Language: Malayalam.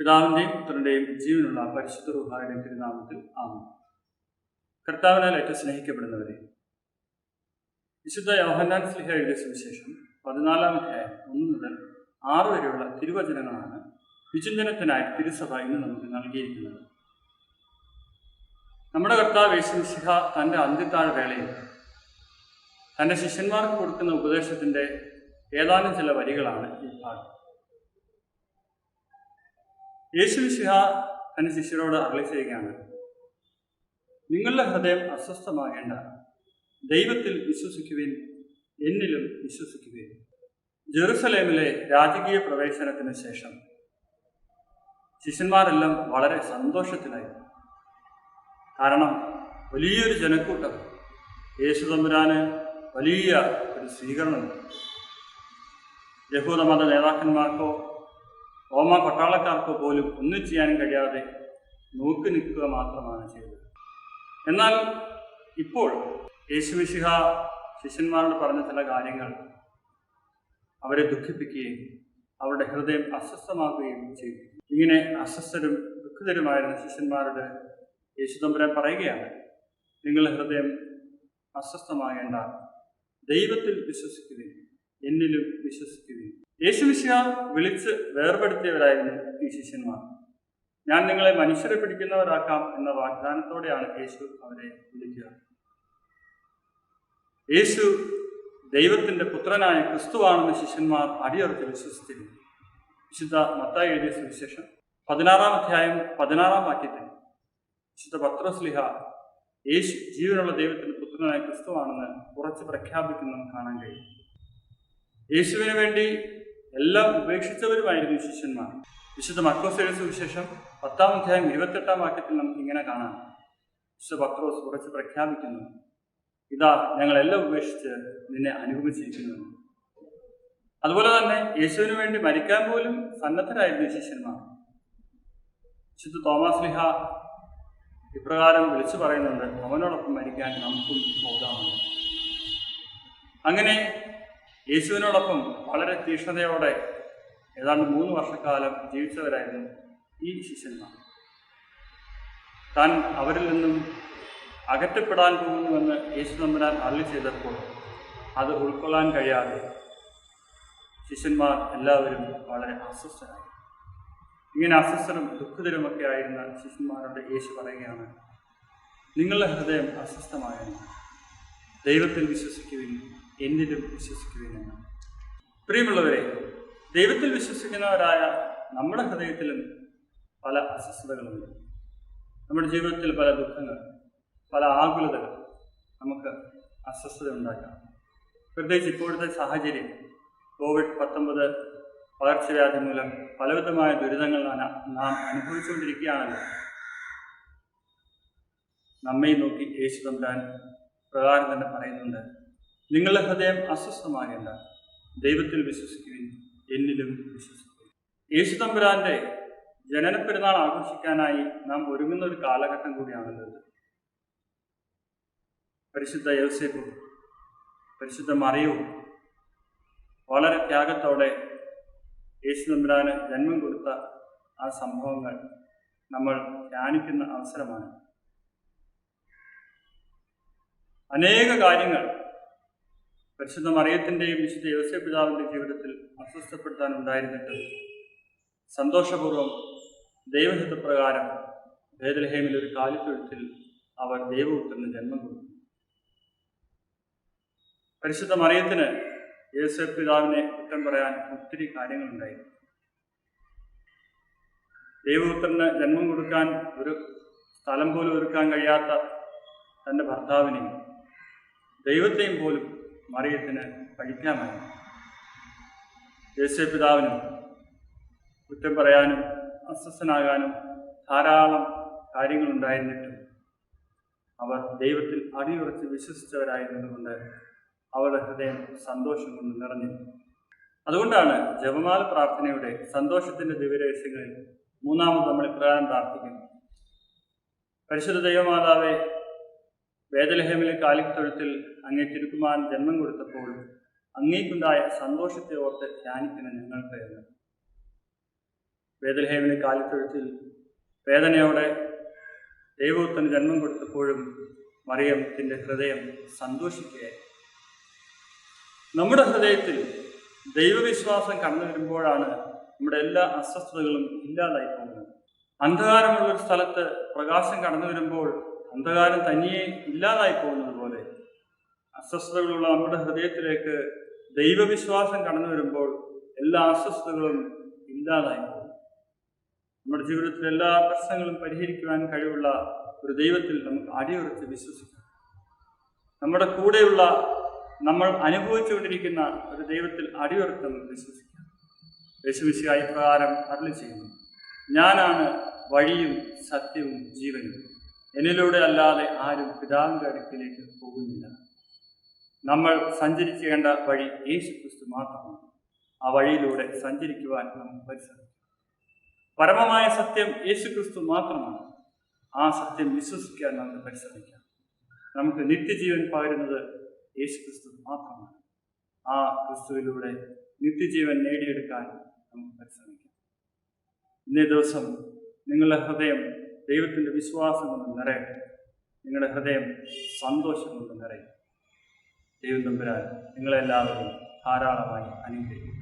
പിതാവിന്റെയും പുത്രന്റെയും ജീവനുള്ള പരിശുദ്ധ റുഹായുടെ തിരുനാമത്തിൽ ആമം കർത്താവിനാൽ ഏറ്റവും സ്നേഹിക്കപ്പെടുന്നവരെ വിശുദ്ധ യോഹന്നാൻ സ്ലിഹ എഴുതിയ സുവിശേഷം പതിനാലാം അധ്യായം ഒന്ന് മുതൽ ആറ് വരെയുള്ള തിരുവചനങ്ങളാണ് വിചിന്തനത്തിനായി തിരുസഭ ഇന്ന് നമുക്ക് നൽകിയിരിക്കുന്നത്. നമ്മുടെ കർത്താവ് യേശുമിശിഹ തന്റെ അന്ത്യത്താഴ വേളയിൽ തന്റെ ശിഷ്യന്മാർക്ക് കൊടുക്കുന്ന ഉപദേശത്തിന്റെ ഏതാനും ചില വരികളാണ് ഈ ഭാഗം. യേശുമിശിഹ തന്റെ ശിഷ്യരോട് അരളി ചെയ്യുകയാണ്. നിങ്ങളുടെ ഹൃദയം അസ്വസ്ഥമാകേണ്ട. ദൈവത്തിൽ വിശ്വസിക്കുവിൻ എന്നിലും വിശ്വസിക്കുവിൻ. ജെറുസലേമിലെ രാജകീയ പ്രവേശനത്തിന് ശേഷം ശിഷ്യന്മാരെല്ലാം വളരെ സന്തോഷത്തിലായി. കാരണം വലിയൊരു ജനക്കൂട്ടം യേശു തമ്പുരാന് വലിയ ഒരു സ്വീകരണം. യഹൂദമത നേതാക്കന്മാർക്കോ റോമ പട്ടാളക്കാർക്ക് പോലും ഒന്നും ചെയ്യാനും കഴിയാതെ നോക്കി നിൽക്കുക മാത്രമാണ് ചെയ്തത്. എന്നാൽ ഇപ്പോൾ യേശുവിശിഹ ശിഷ്യന്മാരോട് പറഞ്ഞ ചില കാര്യങ്ങൾ അവരെ ദുഃഖിപ്പിക്കുകയും അവരുടെ ഹൃദയം അസ്വസ്ഥമാക്കുകയും ചെയ്തു. ഇങ്ങനെ അസ്വസ്ഥരും ദുഃഖിതരുമായിരുന്ന ശിഷ്യന്മാരുടെ യേശുദമ്പരൻ പറയുകയാണ് നിങ്ങളുടെ ഹൃദയം അസ്വസ്ഥമാകേണ്ട ദൈവത്തിൽ വിശ്വസിക്കുകയും എന്നിലും വിശ്വസിക്കുകയും യേശുമിശിഹ വിളിച്ച് വേർപെടുത്തിയവരായിരുന്നു ഈ ശിഷ്യന്മാർ. ഞാൻ നിങ്ങളെ മനുഷ്യരെ പിടിക്കുന്നവരാക്കാം എന്ന വാഗ്ദാനത്തോടെയാണ് യേശു അവരെ വിളിക്കുക. യേശു ദൈവത്തിന്റെ പുത്രനായ ക്രിസ്തുവാണെന്ന് ശിഷ്യന്മാർ അടിയുറച്ച് വിശ്വസിച്ചിരുന്നു. വിശുദ്ധ മത്തായി എഴുതിയ സുവിശേഷം പതിനാറാം അധ്യായം പതിനാറാം വാക്യത്തിൽ വിശുദ്ധ പത്രസ്ലിഹ യേശു ജീവനുള്ള ദൈവത്തിന്റെ പുത്രനായ ക്രിസ്തുവാണെന്ന് ഉറച്ച് പ്രഖ്യാപിക്കുന്നു കാണാൻ കഴിയും. യേശുവിന് വേണ്ടി എല്ലാം ഉപേക്ഷിച്ചവരുമായിരുന്നു ശിഷ്യന്മാർ. വിശുദ്ധ മക്കോസയുടെ സുവിശേഷം പത്താം അധ്യായം ഇരുപത്തെട്ടാം വാക്യത്തിൽ നമുക്ക് ഇങ്ങനെ കാണാം. വിശുദ്ധ പത്രോസ് ഉറച്ച് പ്രഖ്യാപിക്കുന്നു. ഇതാ ഞങ്ങളെല്ലാം ഉപേക്ഷിച്ച് നിന്നെ അനുഭവിച്ചിരിക്കുന്നു അതുപോലെ തന്നെ യേശുവിന് വേണ്ടി മരിക്കാൻ പോലും സന്നദ്ധരായിരുന്നു ശിഷ്യന്മാർ. വിശുദ്ധ തോമസ് ലിഹ ഇപ്രകാരം വിളിച്ചു പറയുന്നുണ്ട് അവനോടൊപ്പം മരിക്കാൻ നമുക്കും പോകാമെന്ന് അങ്ങനെ യേശുവിനോടൊപ്പം വളരെ തീഷ്ണതയോടെ ഏതാണ്ട് മൂന്ന് വർഷക്കാലം ജീവിച്ചവരായിരുന്നു ഈ ശിഷ്യന്മാർ. താൻ അവരിൽ നിന്നും അകറ്റപ്പെടാൻ പോകുന്നുവെന്ന് യേശു തമ്പുരാൻ അരളി ചെയ്തപ്പോൾ അത് ഉൾക്കൊള്ളാൻ കഴിയാതെ ശിഷ്യന്മാർ എല്ലാവരും വളരെ അസ്വസ്ഥരായി. ഇങ്ങനെ അസ്വസ്ഥരും ദുഃഖിതരുമൊക്കെ ആയിരുന്ന ശിഷ്യന്മാരോട് യേശു പറയുകയാണ് നിങ്ങളുടെ ഹൃദയം അസ്വസ്ഥമായിരുന്നു ദൈവത്തിൽ വിശ്വസിക്കുവിൻ. എന്നിലും വിശ്വസിക്കുകയാണ്. പ്രിയമുള്ളവരെ ദൈവത്തിൽ വിശ്വസിക്കുന്നവരായ നമ്മുടെ ഹൃദയത്തിലും പല അസ്വസ്ഥതകളുണ്ട്. നമ്മുടെ ജീവിതത്തിൽ പല ദുഃഖങ്ങൾ പല ആകുലതകൾ നമുക്ക് അസ്വസ്ഥത ഉണ്ടാക്കാം. പ്രത്യേകിച്ച് ഇപ്പോഴത്തെ സാഹചര്യം കോവിഡ് പത്തൊമ്പത് പകർച്ചവ്യാധി മൂലം പലവിധമായ ദുരിതങ്ങൾ നാം അനുഭവിച്ചുകൊണ്ടിരിക്കുകയാണല്ലോ. നമ്മെ നോക്കി യേശു തമ്പാൻ പ്രകാരം തന്നെ പറയുന്നുണ്ട് നിങ്ങളുടെ ഹൃദയം അസ്വസ്ഥമാകേണ്ട ദൈവത്തിൽ വിശ്വസിക്കുവിൻ എന്നിലും വിശ്വസിക്കും യേശു തമ്പുരാന്റെ ജനന പെരുന്നാൾ ആഘോഷിക്കാനായി നാം ഒരുങ്ങുന്ന ഒരു കാലഘട്ടം കൂടിയാണല്ലോ പരിശുദ്ധ യോസേഫും പരിശുദ്ധ മറിയവും വളരെ ത്യാഗത്തോടെ യേശു തമ്പുരാന് ജന്മം കൊടുത്ത ആ സംഭവങ്ങൾ നമ്മൾ ധ്യാനിക്കുന്ന അവസരമാണ്. അനേക കാര്യങ്ങൾ പരിശുദ്ധ മറിയത്തിന്റെയും വിശുദ്ധ യോസ്യ പിതാവിന്റെ ജീവിതത്തിൽ അസ്വസ്ഥപ്പെടുത്താൻ ഉണ്ടായിരുന്നിട്ട് സന്തോഷപൂർവം ദൈവഹിതപ്രകാരം ഭേദലഹേമിൽ ഒരു കാലിത്തൊഴുത്തിൽ അവർ ദൈവപുത്രന് ജന്മം കൊടുത്തു. പരിശുദ്ധ മറിയത്തിന് യേശു പിതാവിനെ കുറ്റം പറയാൻ ഒത്തിരി കാര്യങ്ങളുണ്ടായി. ദൈവപുത്രന് ജന്മം കൊടുക്കാൻ ഒരു സ്ഥലം പോലും ഒരുക്കാൻ കഴിയാത്ത തന്റെ ഭർത്താവിനെയും ദൈവത്തെയും പോലും മറിയത്തിന് കഴിക്കാമായിരുന്നു യേശു പിതാവിനും കുറ്റം പറയാനും അസ്വസ്ഥനാകാനും ധാരാളം കാര്യങ്ങളുണ്ടായിരുന്നിട്ടും അവർ ദൈവത്തിൽ അടിയുറച്ച് വിശ്വസിച്ചവരായിരുന്നതുകൊണ്ട് അവരുടെ ഹൃദയം സന്തോഷം കൊണ്ട് നിറഞ്ഞു. അതുകൊണ്ടാണ് ജപമാല പ്രാർത്ഥനയുടെ സന്തോഷത്തിന്റെ ദിവ്യരഹസ്യങ്ങളിൽ മൂന്നാമത് നമ്മൾ ഇപ്രകാരം പ്രാർത്ഥിക്കുന്നു. പരിശുദ്ധ ദൈവമാതാവെ വേദലഹേമിലെ കാലിത്തൊഴുത്തിൽ അങ്ങേ തിരുക്കുമാൻ ജന്മം കൊടുത്തപ്പോൾ അങ്ങേക്കുണ്ടായ സന്തോഷത്തെ ഓർത്ത് ധ്യാനിക്കുന്ന ഞങ്ങൾക്ക് എന്ന്. വേദലഹേമിലെ കാലിത്തൊഴുത്തിൽ വേദനയോടെ ദൈവത്തിന് ജന്മം കൊടുത്തപ്പോഴും മറിയത്തിന്റെ ഹൃദയം സന്തോഷിക്കുകയായിരുന്നു നമ്മുടെ ഹൃദയത്തിൽ ദൈവവിശ്വാസം കടന്നു വരുമ്പോഴാണ് നമ്മുടെ എല്ലാ അസ്വസ്ഥതകളും ഇല്ലാതായി പോകുന്നത്. അന്ധകാരമുള്ള ഒരു സ്ഥലത്ത് പ്രകാശം കടന്നു വരുമ്പോൾ അന്ധകാരം തനിയെ ഇല്ലാതായി പോകുന്നത് പോലെ അസ്വസ്ഥതകളുള്ള നമ്മുടെ ഹൃദയത്തിലേക്ക് ദൈവവിശ്വാസം കടന്നു വരുമ്പോൾ എല്ലാ അസ്വസ്ഥതകളും ഇല്ലാതായി പോകും. നമ്മുടെ ജീവിതത്തിലെ എല്ലാ പ്രശ്നങ്ങളും പരിഹരിക്കുവാൻ കഴിവുള്ള ഒരു ദൈവത്തിൽ നമുക്ക് അടിയുറച്ച് വിശ്വസിക്കാം. നമ്മുടെ കൂടെയുള്ള നമ്മൾ അനുഭവിച്ചുകൊണ്ടിരിക്കുന്ന ഒരു ദൈവത്തിൽ അടിയുറച്ച് നമുക്ക് വിശ്വസിക്കാം. യേശുവിശിയായി പ്രകാരം അരളി ചെയ്യുന്നു. ഞാനാണ് വഴിയും സത്യവും ജീവനും. എന്നിലൂടെ അല്ലാതെ ആരും പിതാവിന്റെ അടുക്കിലേക്ക് പോകുന്നില്ല. നമ്മൾ സഞ്ചരിക്കേണ്ട വഴി യേശു ക്രിസ്തു മാത്രമാണ്. ആ വഴിയിലൂടെ സഞ്ചരിക്കുവാൻ നമുക്ക് പരിശ്രമിക്കാം. പരമമായ സത്യം യേശു ക്രിസ്തു മാത്രമാണ്. ആ സത്യം വിശ്വസിക്കാൻ നമുക്ക് പരിശ്രമിക്കാം. നമുക്ക് നിത്യജീവൻ പകരുന്നത് യേശു ക്രിസ്തു മാത്രമാണ്. ആ ക്രിസ്തുവിലൂടെ നിത്യജീവൻ നേടിയെടുക്കാൻ നമുക്ക് പരിശ്രമിക്കാം. ഇന്നേ ദിവസം നിങ്ങളുടെ ഹൃദയം ദൈവത്തിന്റെ വിശ്വാസം കൊണ്ട് നിറയട്ടെ നിങ്ങളുടെ ഹൃദയം സന്തോഷം കൊണ്ട് നിറയും. ദൈവം തമ്പുരാൻ നിങ്ങളെല്ലാവരും ധാരാളമായി അനുഗ്രഹിക്കും